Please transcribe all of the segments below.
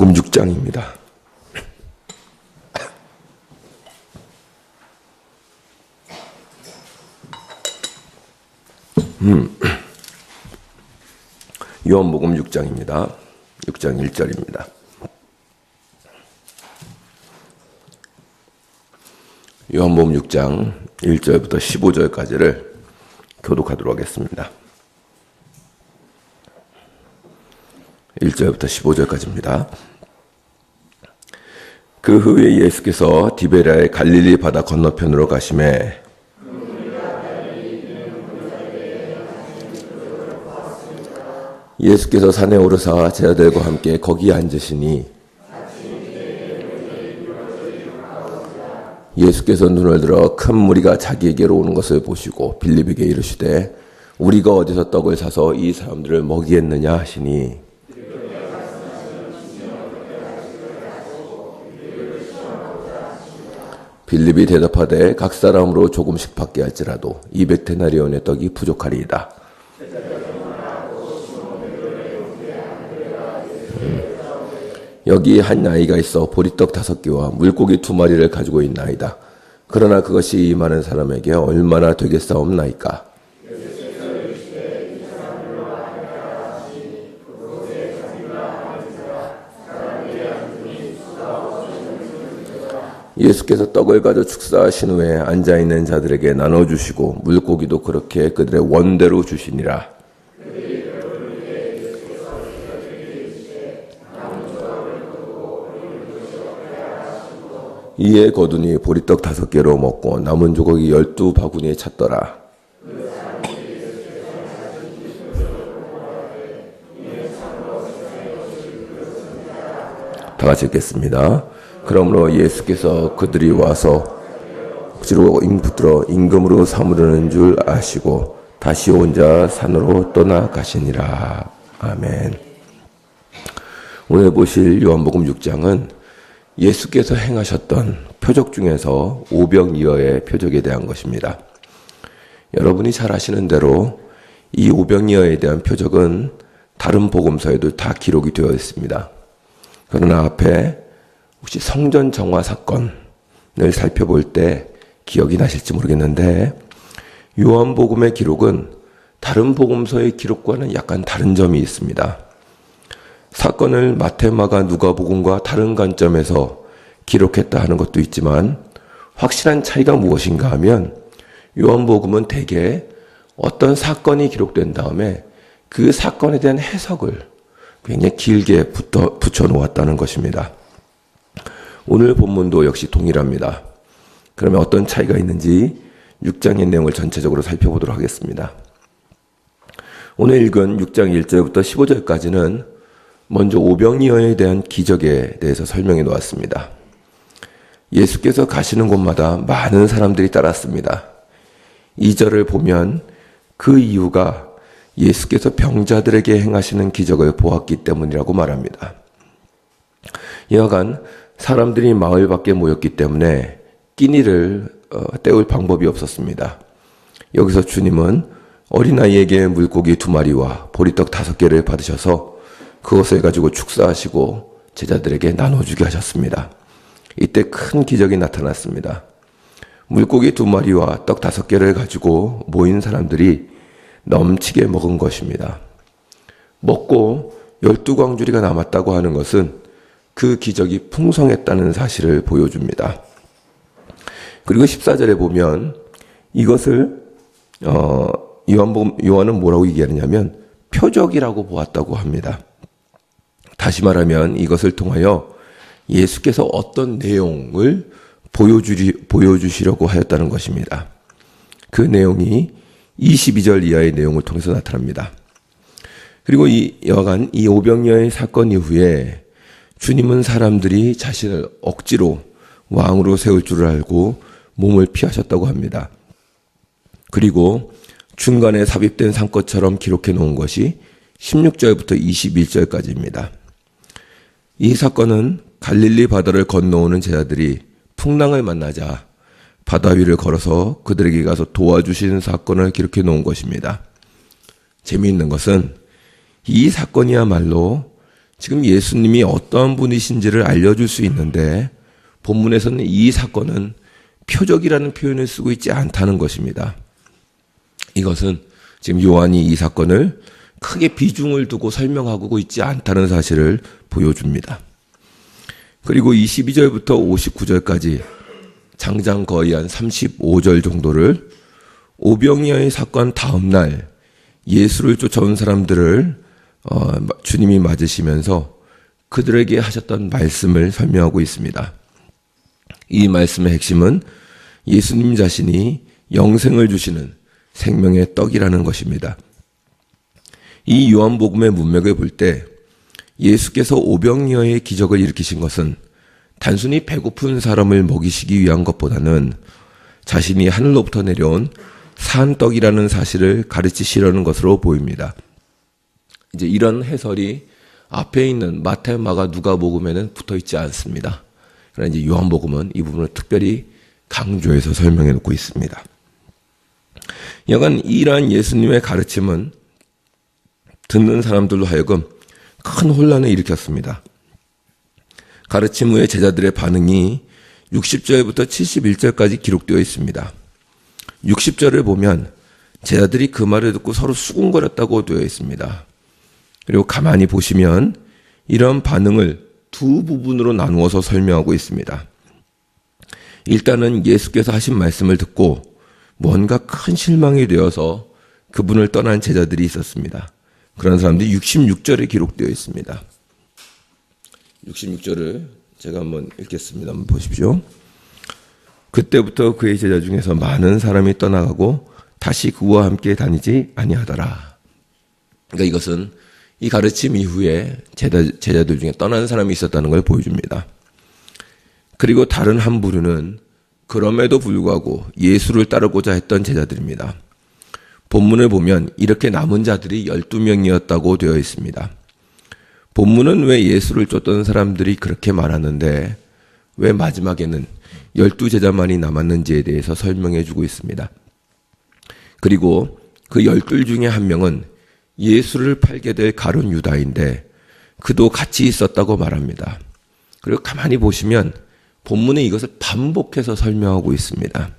요한복음 6장입니다. 음. 요한복음 6장입니다. 6장 1절입니다. 요한복음 6장 1절부터 15절까지를 교독하도록 하겠습니다. 1절부터 15절까지입니다. 그 후에 예수께서 디베라의 갈릴리 바다 건너편으로 가심에 예수께서 산에 오르사 제자들과 함께 거기 앉으시니 예수께서 눈을 들어 큰 무리가 자기에게로 오는 것을 보시고 빌립에게 이르시되 우리가 어디서 떡을 사서 이 사람들을 먹이겠느냐? 하시니 빌립이 대답하되 각 사람으로 조금씩 받게 할지라도 200데나리온의 떡이 부족하리이다. 음. 여기 한 아이가 있어 보리떡 다섯 개와 물고기 두 마리를 가지고 있나이다. 그러나 그것이 이 많은 사람에게 얼마나 되겠사옵나이까? 예수께서 떡을 가져 축사하신 후에 앉아 있는 자들에게 나눠 주시고 물고기도 그렇게 그들의 원대로 주시니라. 이에 거두니 보리떡 다섯 개로 먹고 남은 조각이 열두 바구니에 찼더라. 다 같이 읽겠습니다. 그러므로 예수께서 그들이 와서 억지로 붙들어 임금으로 삼으려는 줄 아시고 다시 혼자 산으로 떠나가시니라. 아멘. 오늘 보실 요한복음 6장은 예수께서 행하셨던 표적 중에서 오병이어의 표적에 대한 것입니다. 여러분이 잘 아시는 대로 이 오병이어에 대한 표적은 다른 복음서에도 다 기록이 되어 있습니다. 그러나 앞에 혹시 성전 정화 사건을 살펴볼 때 기억이 나실지 모르겠는데 요한복음의 기록은 다른 복음서의 기록과는 약간 다른 점이 있습니다. 사건을 마테마가 누가복음과 다른 관점에서 기록했다 하는 것도 있지만 확실한 차이가 무엇인가 하면 요한복음은 대개 어떤 사건이 기록된 다음에 그 사건에 대한 해석을 굉장히 길게 붙어, 붙여 놓았다는 것입니다. 오늘 본문도 역시 동일합니다. 그러면 어떤 차이가 있는지 6장의 내용을 전체적으로 살펴보도록 하겠습니다. 오늘 읽은 6장 1절부터 15절까지는 먼저 오병이어에 대한 기적에 대해서 설명해 놓았습니다. 예수께서 가시는 곳마다 많은 사람들이 따랐습니다. 2절을 보면 그 이유가 예수께서 병자들에게 행하시는 기적을 보았기 때문이라고 말합니다. 여하간 사람들이 마을 밖에 모였기 때문에 끼니를 어, 때울 방법이 없었습니다. 여기서 주님은 어린아이에게 물고기 두 마리와 보리떡 다섯 개를 받으셔서 그것을 가지고 축사하시고 제자들에게 나눠주게 하셨습니다. 이때 큰 기적이 나타났습니다. 물고기 두 마리와 떡 다섯 개를 가지고 모인 사람들이 넘치게 먹은 것입니다. 먹고 열두 광주리가 남았다고 하는 것은 그 기적이 풍성했다는 사실을 보여줍니다. 그리고 14절에 보면 이것을 어, 요한 요한은 뭐라고 얘기하느냐면 표적이라고 보았다고 합니다. 다시 말하면 이것을 통하여 예수께서 어떤 내용을 보여주리, 보여주시려고 하였다는 것입니다. 그 내용이 22절 이하의 내용을 통해서 나타납니다. 그리고 이 여간 이 오병여의 사건 이후에 주님은 사람들이 자신을 억지로 왕으로 세울 줄을 알고 몸을 피하셨다고 합니다. 그리고 중간에 삽입된 상것처럼 기록해 놓은 것이 16절부터 21절까지입니다. 이 사건은 갈릴리 바다를 건너오는 제자들이 풍랑을 만나자 바다 위를 걸어서 그들에게 가서 도와주시는 사건을 기록해 놓은 것입니다. 재미있는 것은 이 사건이야말로 지금 예수님이 어떠한 분이신지를 알려줄 수 있는데 본문에서는 이 사건은 표적이라는 표현을 쓰고 있지 않다는 것입니다. 이것은 지금 요한이 이 사건을 크게 비중을 두고 설명하고 있지 않다는 사실을 보여줍니다. 그리고 22절부터 59절까지 장장 거의 한 35절 정도를 오병이어의 사건 다음 날 예수를 쫓아온 사람들을 어, 주님이 맞으시면서 그들에게 하셨던 말씀을 설명하고 있습니다. 이 말씀의 핵심은 예수님 자신이 영생을 주시는 생명의 떡이라는 것입니다. 이 요한복음의 문맥을 볼 때 예수께서 오병이어의 기적을 일으키신 것은 단순히 배고픈 사람을 먹이시기 위한 것보다는 자신이 하늘로부터 내려온 산떡이라는 사실을 가르치시려는 것으로 보입니다. 이제 이런 해설이 앞에 있는 마태, 마가, 누가복음에는 붙어 있지 않습니다. 그러나 이제 요한복음은 이 부분을 특별히 강조해서 설명해 놓고 있습니다. 여간 이러한 예수님의 가르침은 듣는 사람들로 하여금 큰 혼란을 일으켰습니다. 가르침 후에 제자들의 반응이 60절부터 71절까지 기록되어 있습니다. 60절을 보면 제자들이 그 말을 듣고 서로 수군거렸다고 되어 있습니다. 그리고 가만히 보시면 이런 반응을 두 부분으로 나누어서 설명하고 있습니다. 일단은 예수께서 하신 말씀을 듣고 뭔가 큰 실망이 되어서 그분을 떠난 제자들이 있었습니다. 그런 사람들이 66절에 기록되어 있습니다. 66절을 제가 한번 읽겠습니다. 한번 보십시오. 그때부터 그의 제자 중에서 많은 사람이 떠나가고 다시 그와 함께 다니지 아니하더라. 그러니까 이것은 이 가르침 이후에 제자, 제자들 중에 떠난 사람이 있었다는 걸 보여줍니다. 그리고 다른 한 부류는 그럼에도 불구하고 예수를 따르고자 했던 제자들입니다. 본문을 보면 이렇게 남은 자들이 12명이었다고 되어 있습니다. 본문은 왜 예수를 쫓던 사람들이 그렇게 많았는데 왜 마지막에는 열두 제자만이 남았는지에 대해서 설명해 주고 있습니다. 그리고 그 열둘 중에 한 명은 예수를 팔게 될 가론 유다인데 그도 같이 있었다고 말합니다. 그리고 가만히 보시면 본문에 이것을 반복해서 설명하고 있습니다.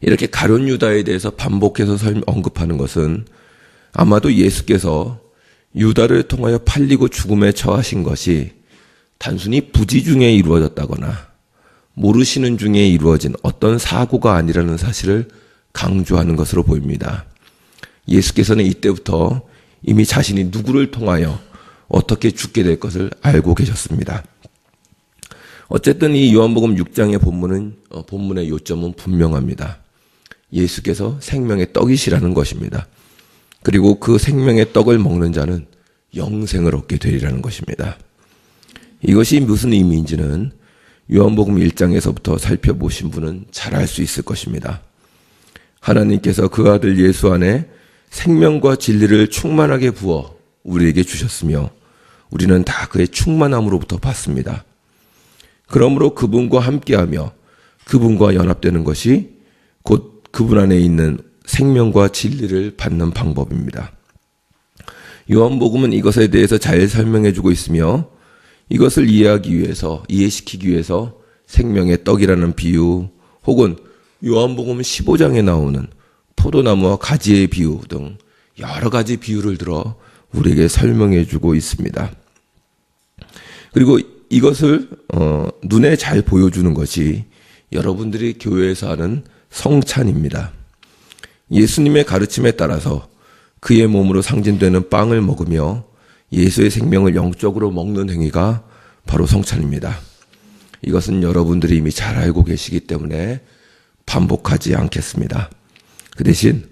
이렇게 가론 유다에 대해서 반복해서 언급하는 것은 아마도 예수께서 유다를 통하여 팔리고 죽음에 처하신 것이 단순히 부지 중에 이루어졌다거나 모르시는 중에 이루어진 어떤 사고가 아니라는 사실을 강조하는 것으로 보입니다. 예수께서는 이때부터 이미 자신이 누구를 통하여 어떻게 죽게 될 것을 알고 계셨습니다. 어쨌든 이 요한복음 6장의 본문은 어, 본문의 요점은 분명합니다. 예수께서 생명의 떡이시라는 것입니다. 그리고 그 생명의 떡을 먹는 자는 영생을 얻게 되리라는 것입니다. 이것이 무슨 의미인지는 요한복음 1장에서부터 살펴보신 분은 잘 알 수 있을 것입니다. 하나님께서 그 아들 예수 안에 생명과 진리를 충만하게 부어 우리에게 주셨으며 우리는 다 그의 충만함으로부터 받습니다. 그러므로 그분과 함께하며 그분과 연합되는 것이 곧 그분 안에 있는 생명과 진리를 받는 방법입니다. 요한복음은 이것에 대해서 잘 설명해 주고 있으며 이것을 이해하기 위해서, 이해시키기 위해서 생명의 떡이라는 비유 혹은 요한복음 15장에 나오는 포도나무와 가지의 비유 등 여러 가지 비유를 들어 우리에게 설명해 주고 있습니다. 그리고 이것을 어, 눈에 잘 보여주는 것이 여러분들이 교회에서 하는 성찬입니다. 예수님의 가르침에 따라서 그의 몸으로 상징되는 빵을 먹으며 예수의 생명을 영적으로 먹는 행위가 바로 성찬입니다. 이것은 여러분들이 이미 잘 알고 계시기 때문에 반복하지 않겠습니다. 그 대신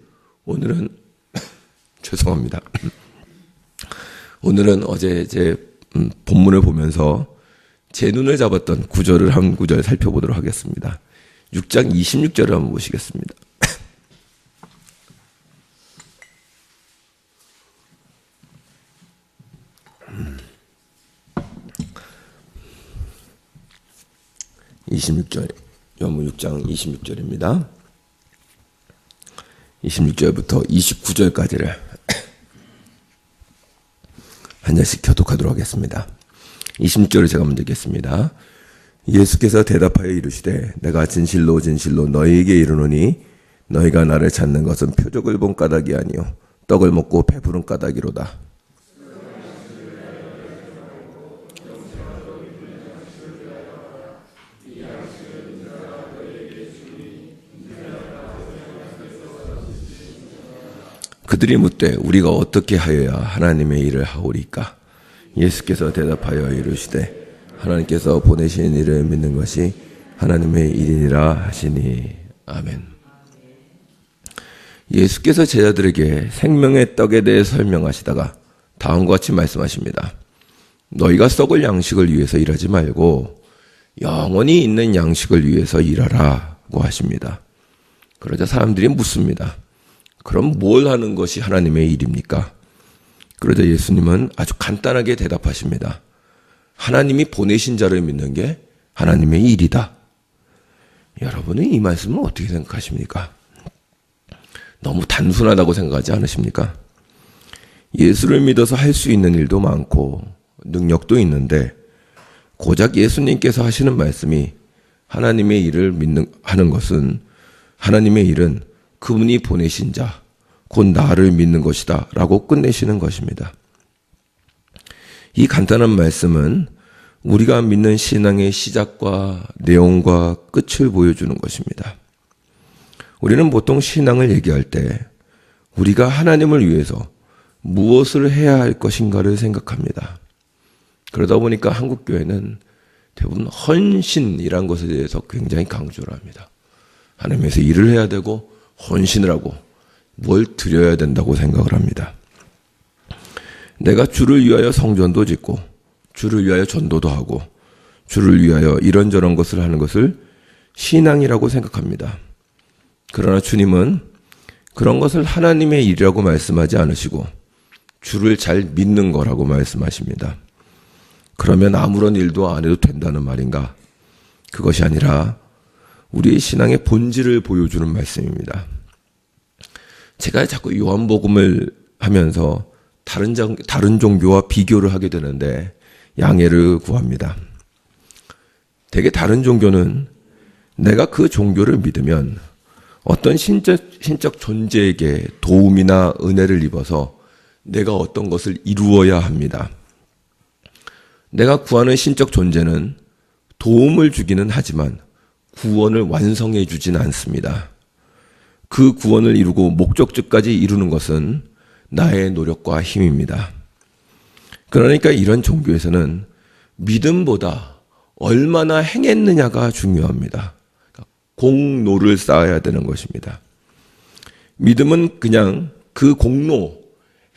오늘은 죄송합니다. 오늘은 어제 제 음, 본문을 보면서 제 눈을 잡았던 구절을 한 구절 살펴보도록 하겠습니다. 6장 26절을 한번 보시겠습니다. 26절, 요한복 6장 26절입니다. 26절부터 29절까지를 한 잔씩 교독하도록 하겠습니다. 20절을 제가 먼저 읽겠습니다. 예수께서 대답하여 이르시되 내가 진실로 진실로 너희에게 이르노니 너희가 나를 찾는 것은 표적을 본 까닭이 아니요 떡을 먹고 배부른 까닭이로다. 그들이 묻되 우리가 어떻게 하여야 하나님의 일을 하오리까? 예수께서 대답하여 이르시되 하나님께서 보내신 일을 믿는 것이 하나님의 일이니라 하시니 아멘. 예수께서 제자들에게 생명의 떡에 대해 설명하시다가 다음과 같이 말씀하십니다. 너희가 썩을 양식을 위해서 일하지 말고 영원히 있는 양식을 위해서 일하라고 하십니다. 그러자 사람들이 묻습니다. 그럼 뭘 하는 것이 하나님의 일입니까? 그러자 예수님은 아주 간단하게 대답하십니다. 하나님이 보내신 자를 믿는 게 하나님의 일이다. 여러분은 이 말씀을 어떻게 생각하십니까? 너무 단순하다고 생각하지 않으십니까? 예수를 믿어서 할 수 있는 일도 많고 능력도 있는데 고작 예수님께서 하시는 말씀이 하나님의 일을 믿는 하는 것은 하나님의 일은 그분이 보내신 자, 곧 나를 믿는 것이다. 라고 끝내시는 것입니다. 이 간단한 말씀은 우리가 믿는 신앙의 시작과 내용과 끝을 보여주는 것입니다. 우리는 보통 신앙을 얘기할 때 우리가 하나님을 위해서 무엇을 해야 할 것인가를 생각합니다. 그러다 보니까 한국교회는 대부분 헌신이란 것에 대해서 굉장히 강조를 합니다. 하나님에서 일을 해야 되고 헌신을 하고 뭘 드려야 된다고 생각을 합니다. 내가 주를 위하여 성전도 짓고 주를 위하여 전도도 하고 주를 위하여 이런저런 것을 하는 것을 신앙이라고 생각합니다. 그러나 주님은 그런 것을 하나님의 일이라고 말씀하지 않으시고 주를 잘 믿는 거라고 말씀하십니다. 그러면 아무런 일도 안 해도 된다는 말인가? 그것이 아니라 우리의 신앙의 본질을 보여주는 말씀입니다. 제가 자꾸 요한복음을 하면서 다른, 장, 다른 종교와 비교를 하게 되는데 양해를 구합니다. 되게 다른 종교는 내가 그 종교를 믿으면 어떤 신적, 신적 존재에게 도움이나 은혜를 입어서 내가 어떤 것을 이루어야 합니다. 내가 구하는 신적 존재는 도움을 주기는 하지만 구원을 완성해 주진 않습니다. 그 구원을 이루고 목적지까지 이루는 것은 나의 노력과 힘입니다. 그러니까 이런 종교에서는 믿음보다 얼마나 행했느냐가 중요합니다. 공로를 쌓아야 되는 것입니다. 믿음은 그냥 그 공로,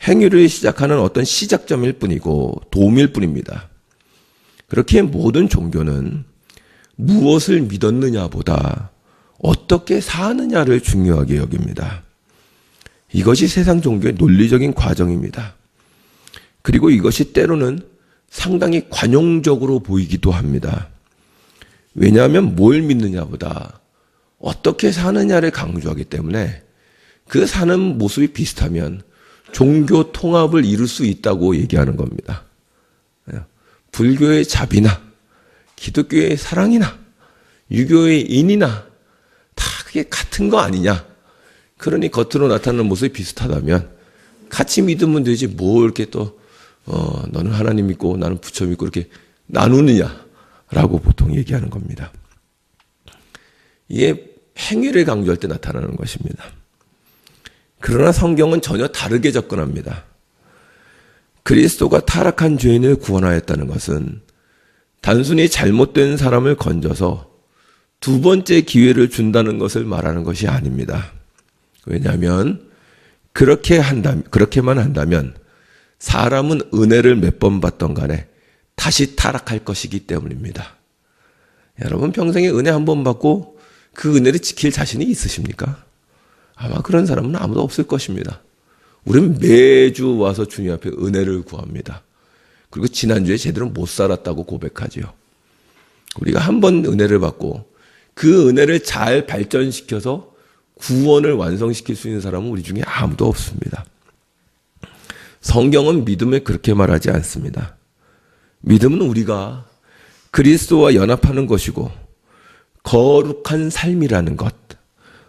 행위를 시작하는 어떤 시작점일 뿐이고 도움일 뿐입니다. 그렇게 모든 종교는 무엇을 믿었느냐보다 어떻게 사느냐를 중요하게 여깁니다. 이것이 세상 종교의 논리적인 과정입니다. 그리고 이것이 때로는 상당히 관용적으로 보이기도 합니다. 왜냐하면 뭘 믿느냐보다 어떻게 사느냐를 강조하기 때문에 그 사는 모습이 비슷하면 종교 통합을 이룰 수 있다고 얘기하는 겁니다. 불교의 자비나 기독교의 사랑이나 유교의 인이나 다 그게 같은 거 아니냐. 그러니 겉으로 나타나는 모습이 비슷하다면 같이 믿으면 되지 뭘 이렇게 또 어, 너는 하나님 믿고 나는 부처 믿고 이렇게 나누느냐라고 보통 얘기하는 겁니다. 이게 행위를 강조할 때 나타나는 것입니다. 그러나 성경은 전혀 다르게 접근합니다. 그리스도가 타락한 죄인을 구원하였다는 것은 단순히 잘못된 사람을 건져서 두 번째 기회를 준다는 것을 말하는 것이 아닙니다. 왜냐하면 그렇게 한다 그렇게만 한다면 사람은 은혜를 몇 번 받던 간에 다시 타락할 것이기 때문입니다. 여러분 평생에 은혜 한 번 받고 그 은혜를 지킬 자신이 있으십니까? 아마 그런 사람은 아무도 없을 것입니다. 우리는 매주 와서 주님 앞에 은혜를 구합니다. 그리고 지난주에 제대로 못 살았다고 고백하지요. 우리가 한 번 은혜를 받고 그 은혜를 잘 발전시켜서 구원을 완성시킬 수 있는 사람은 우리 중에 아무도 없습니다. 성경은 믿음을 그렇게 말하지 않습니다. 믿음은 우리가 그리스도와 연합하는 것이고 거룩한 삶이라는 것,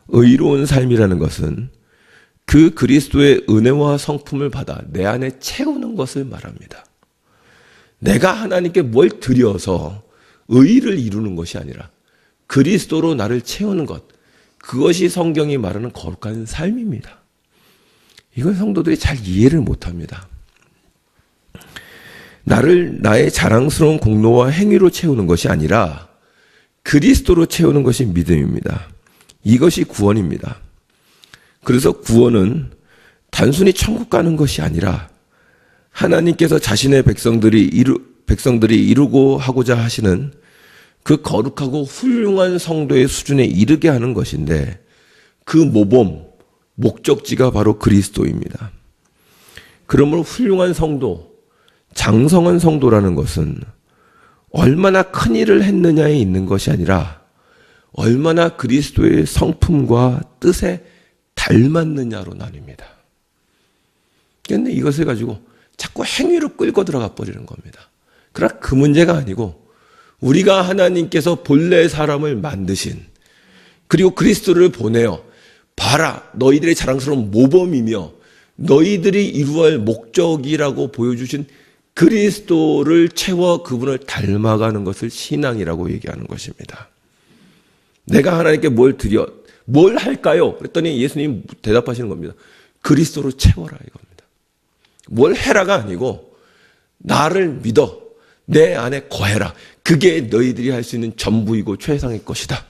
의로운 삶이라는 것은 그 그리스도의 은혜와 성품을 받아 내 안에 채우는 것을 말합니다. 내가 하나님께 뭘 드려서 의를 이루는 것이 아니라 그리스도로 나를 채우는 것, 그것이 성경이 말하는 거룩한 삶입니다. 이걸 성도들이 잘 이해를 못 합니다. 나를 나의 자랑스러운 공로와 행위로 채우는 것이 아니라 그리스도로 채우는 것이 믿음입니다. 이것이 구원입니다. 그래서 구원은 단순히 천국 가는 것이 아니라 하나님께서 자신의 백성들이 이루, 백성들이 이루고 하고자 하시는 그 거룩하고 훌륭한 성도의 수준에 이르게 하는 것인데 그 모범, 목적지가 바로 그리스도입니다. 그러므로 훌륭한 성도, 장성한 성도라는 것은 얼마나 큰 일을 했느냐에 있는 것이 아니라 얼마나 그리스도의 성품과 뜻에 닮았느냐로 나뉩니다. 그런데 이것을 가지고 자꾸 행위로 끌고 들어가 버리는 겁니다. 그러나 그 문제가 아니고 우리가 하나님께서 본래 사람을 만드신 그리고 그리스도를 보내어 봐라 너희들의 자랑스러운 모범이며 너희들이 이루어야 목적이라고 보여주신 그리스도를 채워 그분을 닮아가는 것을 신앙이라고 얘기하는 것입니다. 내가 하나님께 뭘 드려, 뭘 할까요? 그랬더니 예수님 대답하시는 겁니다. 그리스도로 채워라 이겁니다. 뭘 해라가 아니고 나를 믿어 내 안에 거해라. 그게 너희들이 할 수 있는 전부이고 최상의 것이다.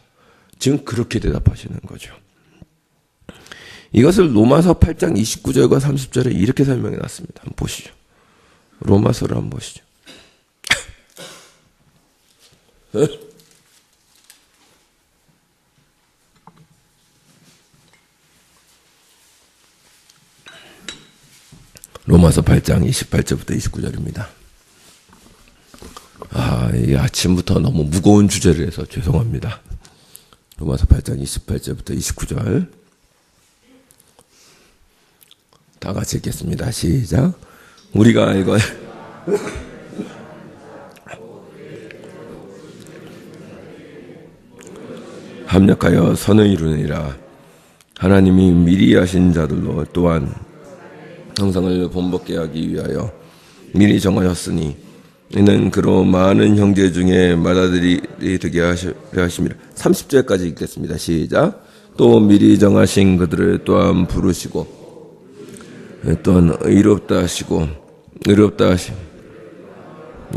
지금 그렇게 대답하시는 거죠. 이것을 로마서 8장 29절과 30절에 이렇게 설명해 놨습니다. 한번 보시죠. 로마서를 한번 보시죠. 로마서 8장 28절부터 29절입니다. 아, 이 아침부터 너무 무거운 주제를 해서 죄송합니다. 로마서 8장 28절부터 29절. 다 같이 읽겠습니다. 시작. 우리가 이거 합력하여 선을 이루느니라 하나님이 미리 하신 자들로 또한 형상을 본받게 하기 위하여 미리 정하였으니 이는 그로 많은 형제 중에 맏아들이 되게 하심이라 30절까지 읽겠습니다. 시작. 또 미리 정하신 그들을 또한 부르시고 또한 의롭다 하시고 의롭다 하심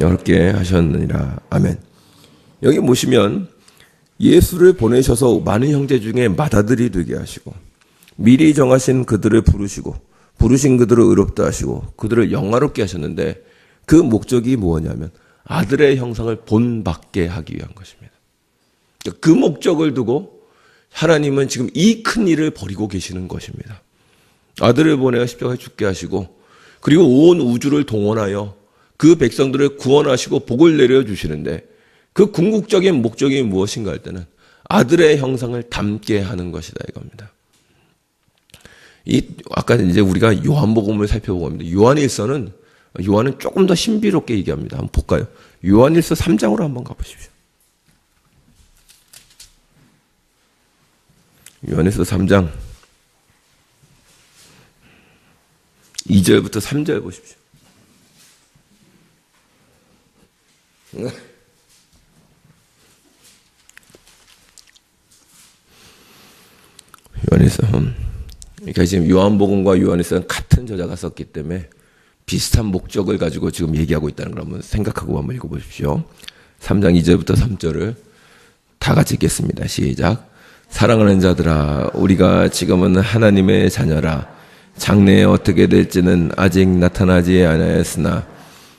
열게 하셨느니라. 아멘. 여기 보시면 예수를 보내셔서 많은 형제 중에 맏아들이 되게 하시고 미리 정하신 그들을 부르시고 부르신 그들을 의롭다 하시고 그들을 영화롭게 하셨는데 그 목적이 뭐냐면 아들의 형상을 본받게 하기 위한 것입니다. 그 목적을 두고 하나님은 지금 이 큰 일을 벌이고 계시는 것입니다. 아들을 보내어 십자가에 죽게 하시고 그리고 온 우주를 동원하여 그 백성들을 구원하시고 복을 내려 주시는데 그 궁극적인 목적이 무엇인가 할 때는 아들의 형상을 담게 하는 것이다 이겁니다. 이 아까 이제 우리가 요한복음을 합니다. 요한일서는 요한은 조금 더 신비롭게 얘기합니다. 한번 볼까요? 요한일서 3장으로 한번 가보십시오. 요한일서 3장 2절부터 3절 보십시오. 요한에서 그러니까 지금 요한복음과 요한에서는 같은 저자가 썼기 때문에 비슷한 목적을 가지고 지금 얘기하고 있다는 걸 한번 생각하고 한번 읽어보십시오. 3장 2절부터 3절을 다 같이 읽겠습니다. 시작. 사랑하는 자들아, 우리가 지금은 하나님의 자녀라. 장래에 어떻게 될지는 아직 나타나지 않았으나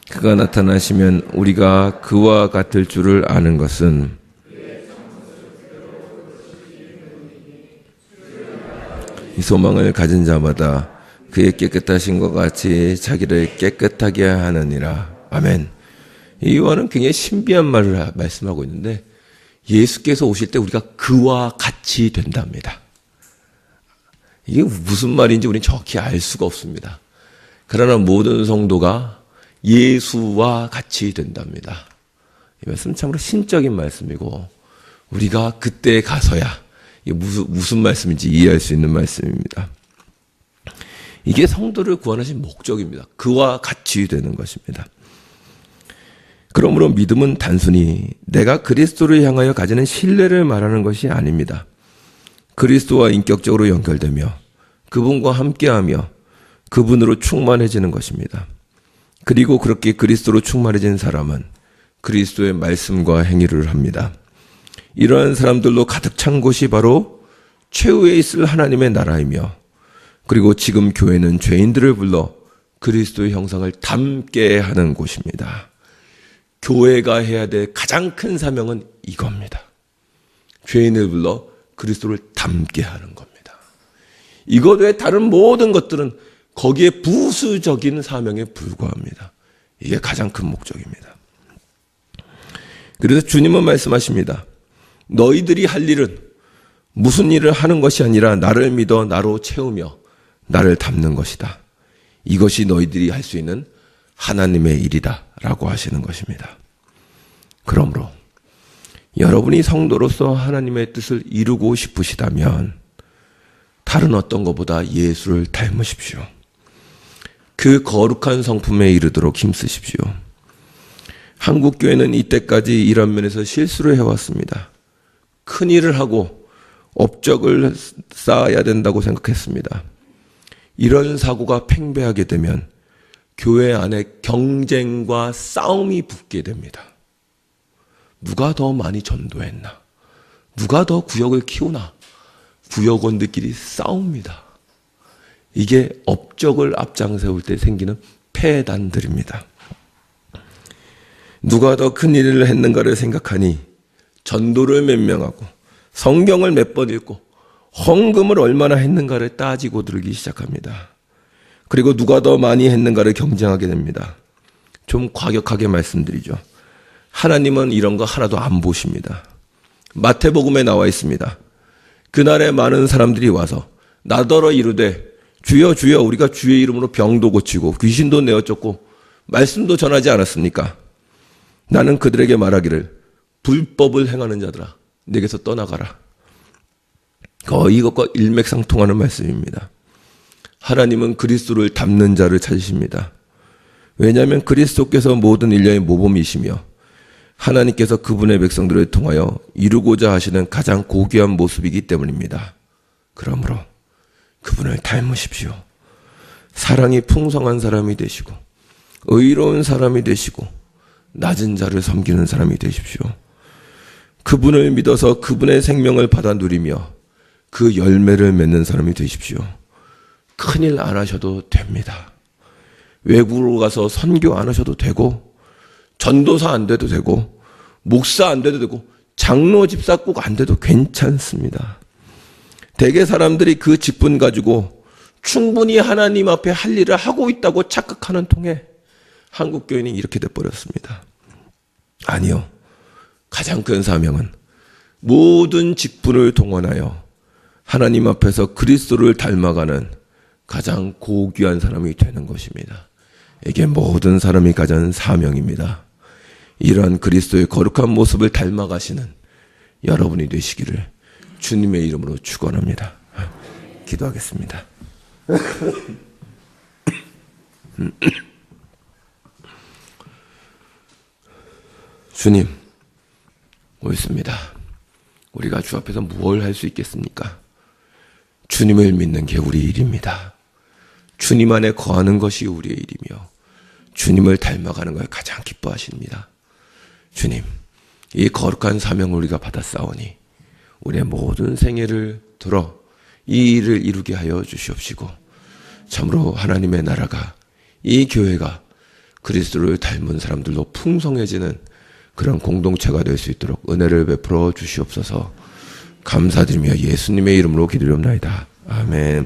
그가 나타나시면 우리가 그와 같을 줄을 아는 것은 이 소망을 가진 자마다 그의 깨끗하신 것 같이 자기를 깨끗하게 하느니라. 아멘. 이 요한은 굉장히 신비한 말을 말씀하고 있는데 예수께서 오실 때 우리가 그와 같이 된답니다. 이게 무슨 말인지 우리는 정확히 알 수가 없습니다. 그러나 모든 성도가 예수와 같이 된답니다. 이 말씀 참으로 신적인 말씀이고 우리가 그때 가서야 무슨 무슨 말씀인지 이해할 수 있는 말씀입니다. 이게 성도를 구원하신 목적입니다. 그와 같이 되는 것입니다. 그러므로 믿음은 단순히 내가 그리스도를 향하여 가지는 신뢰를 말하는 것이 아닙니다. 그리스도와 인격적으로 연결되며 그분과 함께하며 그분으로 충만해지는 것입니다. 그리고 그렇게 그리스도로 충만해진 사람은 그리스도의 말씀과 행위를 합니다. 이러한 사람들로 가득 찬 곳이 바로 최후에 있을 하나님의 나라이며 그리고 지금 교회는 죄인들을 불러 그리스도의 형상을 담게 하는 곳입니다. 교회가 해야 될 가장 큰 사명은 이겁니다. 죄인을 불러 그리스도를 담게 하는 겁니다. 이것 외에 다른 모든 것들은 거기에 부수적인 사명에 불과합니다. 이게 가장 큰 목적입니다. 그래서 주님은 말씀하십니다. 너희들이 할 일은 무슨 일을 하는 것이 아니라 나를 믿어 나로 채우며 나를 담는 것이다. 이것이 너희들이 할 수 있는 하나님의 일이다. 라고 하시는 것입니다. 그러므로 여러분이 성도로서 하나님의 뜻을 이루고 싶으시다면 다른 어떤 것보다 예수를 닮으십시오. 그 거룩한 성품에 이르도록 힘쓰십시오. 한국교회는 이때까지 이런 면에서 실수를 해왔습니다. 큰 일을 하고 업적을 쌓아야 된다고 생각했습니다. 이런 사고가 팽배하게 되면 교회 안에 경쟁과 싸움이 붙게 됩니다. 누가 더 많이 전도했나? 누가 더 구역을 키우나? 구역원들끼리 싸웁니다. 이게 업적을 앞장세울 때 생기는 폐단들입니다. 누가 더 큰 일을 했는가를 생각하니 전도를 몇 명 하고 성경을 몇 번 읽고 헌금을 얼마나 했는가를 따지고 들기 시작합니다. 그리고 누가 더 많이 했는가를 경쟁하게 됩니다. 좀 과격하게 말씀드리죠. 하나님은 이런 거 하나도 안 보십니다. 마태복음에 나와 있습니다. 그날에 많은 사람들이 와서 나더러 이르되 주여 주여 우리가 주의 이름으로 병도 고치고 귀신도 내어 쫓고 말씀도 전하지 않았습니까? 나는 그들에게 말하기를 불법을 행하는 자들아 내게서 떠나가라. 거의 이것과 일맥상통하는 말씀입니다. 하나님은 그리스도를 담는 자를 찾으십니다. 왜냐하면 그리스도께서 모든 인류의 모범이시며 하나님께서 그분의 백성들을 통하여 이루고자 하시는 가장 고귀한 모습이기 때문입니다. 그러므로 그분을 닮으십시오. 사랑이 풍성한 사람이 되시고 의로운 사람이 되시고 낮은 자를 섬기는 사람이 되십시오. 그분을 믿어서 그분의 생명을 받아 누리며 그 열매를 맺는 사람이 되십시오. 큰일 안 하셔도 됩니다. 외국으로 가서 선교 안 하셔도 되고, 전도사 안 돼도 되고, 목사 안 돼도 되고, 장로 집사 꼭 안 돼도 괜찮습니다. 대개 사람들이 그 직분 가지고 충분히 하나님 앞에 할 일을 하고 있다고 착각하는 통에 한국 교인이 이렇게 돼버렸습니다. 아니요. 가장 큰 사명은 모든 직분을 동원하여 하나님 앞에서 그리스도를 닮아가는 가장 고귀한 사람이 되는 것입니다. 이게 모든 사람이 가진 사명입니다. 이러한 그리스도의 거룩한 모습을 닮아가시는 여러분이 되시기를 주님의 이름으로 축원합니다. 기도하겠습니다. 주님, 옳습니다. 우리가 주 앞에서 무엇을 할 수 있겠습니까? 주님을 믿는 게 우리 일입니다. 주님 안에 거하는 것이 우리의 일이며 주님을 닮아가는 걸 가장 기뻐하십니다. 주님, 이 거룩한 사명을 우리가 받았사오니 우리의 모든 생애를 들어 이 일을 이루게 하여 주시옵시고 참으로 하나님의 나라가 이 교회가 그리스도를 닮은 사람들로 풍성해지는 그런 공동체가 될 수 있도록 은혜를 베풀어 주시옵소서 감사드리며 예수님의 이름으로 기도리옵나이다. 아멘.